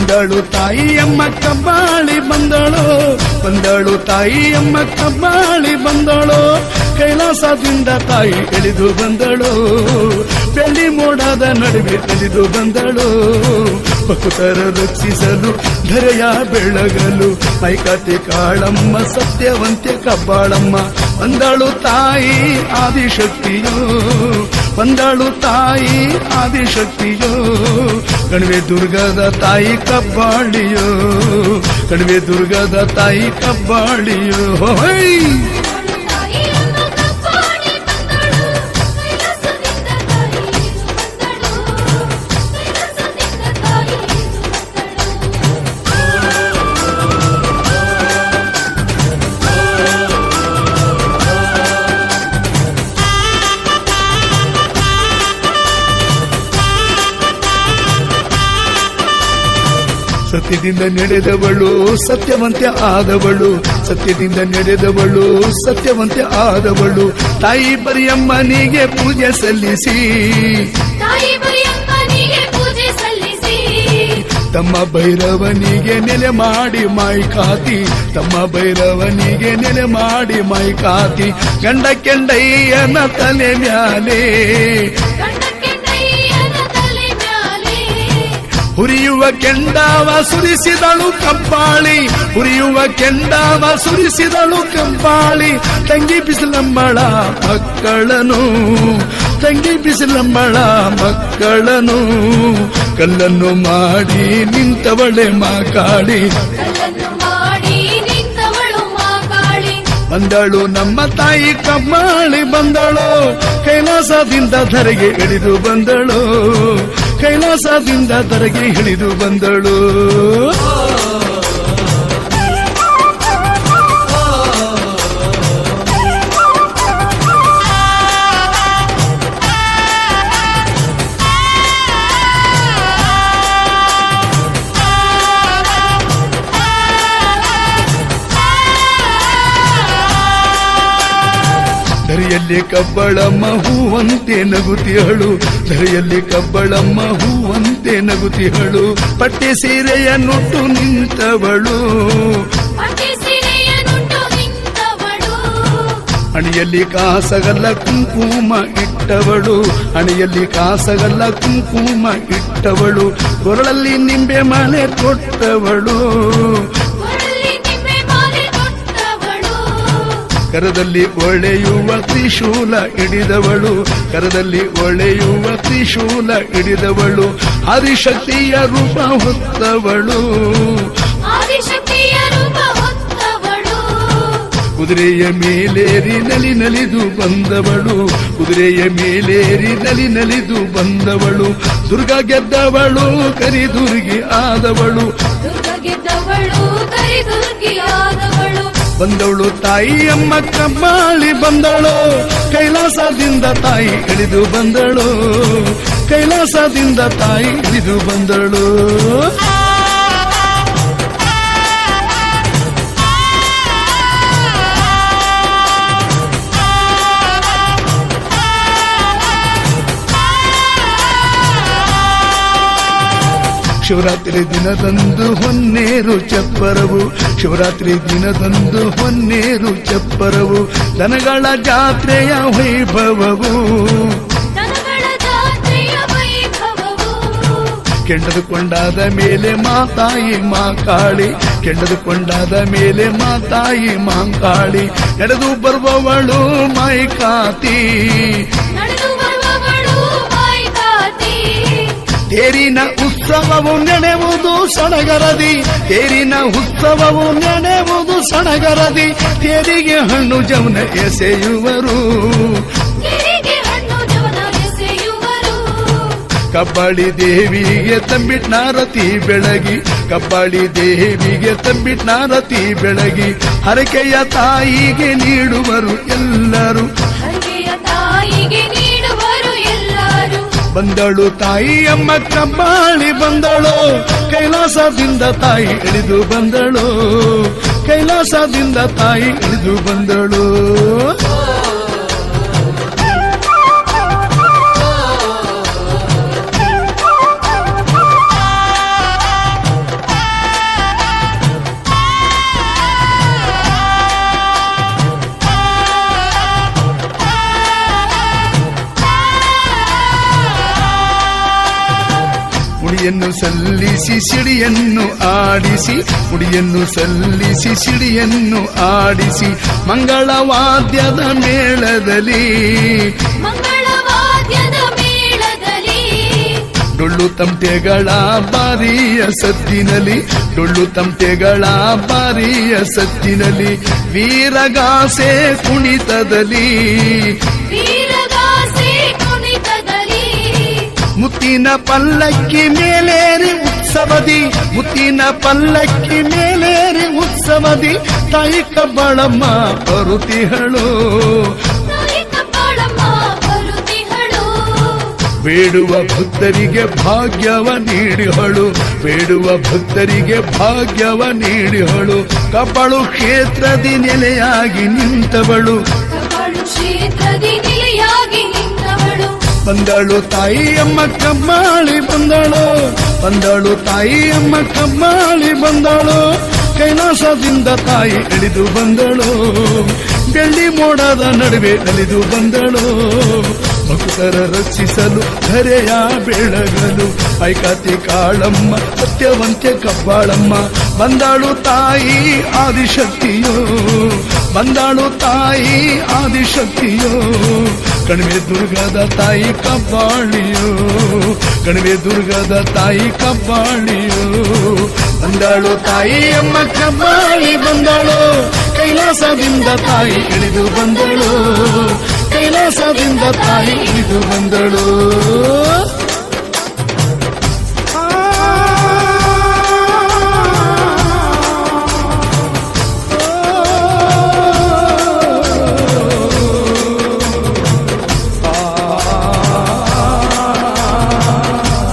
ಬಂದಳು ತಾಯಿ ಅಮ್ಮ ಕಬ್ಬಾಳಿ ಬಂದಳು. ಬಂದಳು ತಾಯಿಯಮ್ಮ ಕಬ್ಬಾಳಿ ಬಂದಳು. ಕೈಲಾಸದಿಂದ ತಾಯಿ ಇಳಿದು ಬಂದಳು. ಬೆಳ್ಳಿ ಮೋಡದ ನಡುವೆ ಇಳಿದು ಬಂದಳು. ಭಕ್ತರ ರಕ್ಷಿಸಲು, ಧರೆಯ ಬೆಳಗಲು ಮೈಕತೆ ಕಾಳಮ್ಮ, ಸತ್ಯವಂತೆ ಕಬ್ಬಾಳಮ್ಮ ಬಂದಳು ತಾಯಿ ಆದಿಶಕ್ತಿಯೋ, ಬಂದಳು ತಾಯಿ ಆದಿಶಕ್ತಿಯೋ. ಕಣಿವೆ ದುರ್ಗದ ತಾಯಿ ಕಬ್ಬಾಳಿಯೋ, ಕಣಿವೆ ದುರ್ಗದ ತಾಯಿ ಕಬ್ಬಾಳಿಯೋ. ಹೋಯ್ ಸತ್ಯದಿಂದ ನಡೆದವಳು ಸತ್ಯವಂತೆ ಆದವಳು. ಸತ್ಯದಿಂದ ನಡೆದವಳು ಸತ್ಯವಂತೆ ಆದವಳು. ತಾಯಿ ಬರಿಯಮ್ಮನಿಗೆ ಪೂಜೆ ಸಲ್ಲಿಸಿ. ತಮ್ಮ ಭೈರವನಿಗೆ ನೆಲೆ ಮಾಡಿ ಮೈ ಕಾತಿ. ತಮ್ಮ ಭೈರವನಿಗೆ ನೆಲೆ ಮಾಡಿ ಮೈ ಕಾತಿ. ಗಂಡ ಕೆಂಡಯ್ಯನ ತಲೆ ಮ್ಯಾಲೆ. ಹುರಿಯುವ ಕೆಂಡಾವ ಸುರಿಸಿದಳು ಕಂಪಾಳಿ ಉರಿಯುವ ಕೆಂಡಾವ ಸುರಿಸಿದಳು ಕಂಬಾಳಿ ತಂಗಿ ಬಿಸಿಲಂಬಳ ಮಕ್ಕಳನು. ತಂಗಿ ಬಿಸಿಲಂಬಳ ಮಕ್ಕಳನು. ಕಲ್ಲನ್ನು ಮಾಡಿ ನಿಂತವಳೆ ಮಾಕಾಡಿ ಕಲ್ಲನ್ನು ಮಾಡಿ ನಿಂತವಳು ಮಾಕಾಳಿ. ಬಂದಳು ನಮ್ಮ ತಾಯಿ ಕಮ್ಮಾಳಿ ಬಂದಳು. ಕೈಲಾಸದಿಂದ ಧರೆಗೆ ಇಳಿದು ಬಂದಳು. ಕೈಲಾಸದಿಂದ ತರಗೆ ಇಳಿದು ಬಂದಳು. ಧರೆಯಲ್ಲಿ ಕಬ್ಬಳಮ್ಮ ಹೂವಂತೆ ನಗುತಿಹಳು. ಧರೆಯಲ್ಲಿ ಕಬ್ಬಳಮ್ಮ ಹೂವಂತೆ ನಗುತಿಹಳು. ಪಟ್ಟೆ ಸೀರೆಯ ನುಟ್ಟು ನಿಂತವಳು. ಹಣಿಯಲ್ಲಿ ಕಾಸಗಲ್ಲ ಕುಂಕುಮ ಇಟ್ಟವಳು. ಹಣಿಯಲ್ಲಿ ಕಾಸಗಲ್ಲ ಕುಂಕುಮ ಇಟ್ಟವಳು. ಕೊರಳಲ್ಲಿ ನಿಂಬೆ ಮಾಲೆ ಕೊಟ್ಟವಳು. ಕರದಲ್ಲಿ ಒಳೆಯುವ ತ್ರಿಶೂಲ ಹಿಡಿದವಳು. ಕರದಲ್ಲಿ ಒಳೆಯುವ ತ್ರಿಶೂಲ ಹಿಡಿದವಳು. ಹರಿಶಕ್ತಿಯ ರೂಪ ಹೊತ್ತವಳು. ಕುದುರೆಯ ಮೇಲೇರಿ ನಲಿ ನಲಿದು ಬಂದವಳು. ಕುದುರೆಯ ಮೇಲೇರಿ ನಲಿ ನಲಿದು ಬಂದವಳು. ದುರ್ಗ ಗೆದ್ದವಳು ಕರಿದುರ್ಗಿ ಆದವಳು. ದುರ್ಗ ಗೆದ್ದವಳು ಕರಿದುರ್ಗಿಯಾದವಳು ಬಂದವಳು ತಾಯಿಯಮ್ಮ ಕಬ್ಬಾಳಿ ಬಂದಳು. ಕೈಲಾಸದಿಂದ ತಾಯಿ ಇಳಿದು ಬಂದಳು. ಕೈಲಾಸದಿಂದ ತಾಯಿ ಇಳಿದು ಬಂದಳು. ಶಿವರಾತ್ರಿ ದಿನದಂದು ಹೊನ್ನೇರು ಚಪ್ಪರವು. ಶಿವರಾತ್ರಿ ದಿನದಂದು ಹೊನ್ನೇರು ಚಪ್ಪರವು. ದನಗಳ ಜಾತ್ರೆಯ ವೈಭವವು. ಕೆಂಡದುಕೊಂಡಾದ ಮೇಲೆ ಮಾತಾಯಿ ಮಾಕಾಳಿ ಕೆಂಡದುಕೊಂಡಾದ ಮೇಲೆ ಮಾತಾಯಿ ಮಾಂಕಾಳಿ ನಡೆದು ಬರುವವಳು ಮೈಕಾತಿ ತೇರಿನ ಉತ್ಸವವು ನೆನೆವುದು ಸಣಗರದಿ ತೇರಿನ ಉತ್ಸವವು ನೆನೆವುದು ಸಣಗರದಿ ತೇರಿಗೆ ಹಣ್ಣು ಜವನ ಎಸೆಯುವರು. ಕಬ್ಬಾಳಿ ದೇವಿಗೆ ತಂಬಿಟ್ನಾರತಿ ಬೆಳಗಿ. ಕಬ್ಬಾಳಿ ದೇವಿಗೆ ತಂಬಿಟ್ನಾರತಿ ಬೆಳಗಿ. ಹರಕೆಯ ತಾಯಿಗೆ ನೀಡುವರು ಎಲ್ಲರೂ. ಎಲ್ಲರೂ ತಾಯಿ ಅಮ್ಮ ಕಬ್ಬಾಳಿ ಬಂದಳು. ಕೈಲಾಸದಿಂದ ತಾಯಿ ಇಳಿದು ಬಂದಳು. ಕೈಲಾಸದಿಂದ ತಾಯಿ ಇಳಿದು ಬಂದಳು. ಮುಡಿಯನ್ನು ಸಲ್ಲಿಸಿ ಸಿಡಿಯನ್ನು ಆಡಿಸಿ ಮುಡಿಯನ್ನು ಸಲ್ಲಿಸಿ ಸಿಡಿಯನ್ನು ಆಡಿಸಿ ಮಂಗಳವಾದ್ಯದ ಮೇಳದಲ್ಲಿ. ಮಂಗಳವಾದ್ಯದ ಮೇಳದಲ್ಲಿ. ಡೊಳ್ಳು ತಂಟೆಗಳ ಬಾರಿಯ ಸತ್ತಿನಲ್ಲಿ ಡೊಳ್ಳು ತಂಟೆಗಳ ಬಾರಿಯ ಸತ್ತಿನಲ್ಲಿ ವೀರಗಾಸೆ ಕುಣಿತದಲ್ಲಿ. ಮುತ್ತಿನ ಪಲ್ಲಕ್ಕಿ ಮೇಲೇರಿ ಉತ್ಸವದಿ ಮುತ್ತಿನ ಪಲ್ಲಕ್ಕಿ ಮೇಲೇರಿ ಉತ್ಸವದಿ ತಾಯಿ ಕಬ್ಬಳಮ್ಮ ಬರುತಿಹಳು ಬೇಡುವ ಭಕ್ತರಿಗೆ ಭಾಗ್ಯವ ನೀಡಿಹಳು ಬೇಡುವ ಭಕ್ತರಿಗೆ ಭಾಗ್ಯವ ನೀಡಿಹಳು ಕಬ್ಬಳು ಕ್ಷೇತ್ರದಿ ನೆಲೆಯಾಗಿ ನಿಂತವಳು. ಕಪಳು ಕ್ಷೇತ್ರದಿ ನಿಲೆಯಾಗಿ ನಿಂತವಳು ತಾಯಿ ಅಮ್ಮ ಕಮ್ಮಾಳಿ ಬಂದಳು. ಬಂದಳು ತಾಯಿ ಅಮ್ಮ ಕಮ್ಮಾಳಿ ಬಂದಳು. ಕೈಲಾಸದಿಂದ ತಾಯಿ ಇಳಿದು ಬಂದಳು. ಬೆಳ್ಳಿ ಮೋಡದ ನಡುವೆ ಅಲಿದು ಬಂದಳು. ಭಕ್ತರ ರಕ್ಷಿಸಲು ಧರೆಯ ಬೆಳಗಲು ಐಕಾತಿ ಕಾಳಮ್ಮ ಸತ್ಯವಂತೆ ಕಬ್ಬಾಳಮ್ಮ ಬಂದಾಳು ತಾಯಿ ಆದಿಶಕ್ತಿಯೋ. ಬಂದಾಳು ತಾಯಿ ಆದಿಶಕ್ತಿಯೋ. ಕಣಿವೆ ದುರ್ಗದ ತಾಯಿ ಕಬ್ಬಾಳಿಯು, ಕಣಿವೆ ದುರ್ಗದ ತಾಯಿ ಕಬ್ಬಾಳಿಯು. ಬಂದಾಳು ತಾಯಿ ಅಮ್ಮ ಕಬ್ಬಾಳಿ, ಬಂದಾಳು ಕೈಲಾಸದಿಂದ ತಾಯಿ ಇಳಿದು ಬಂದಳು. ಕೈಲಾಸದಿಂದ ತಾಯಿ ಇಳಿದು ಬಂದಳು.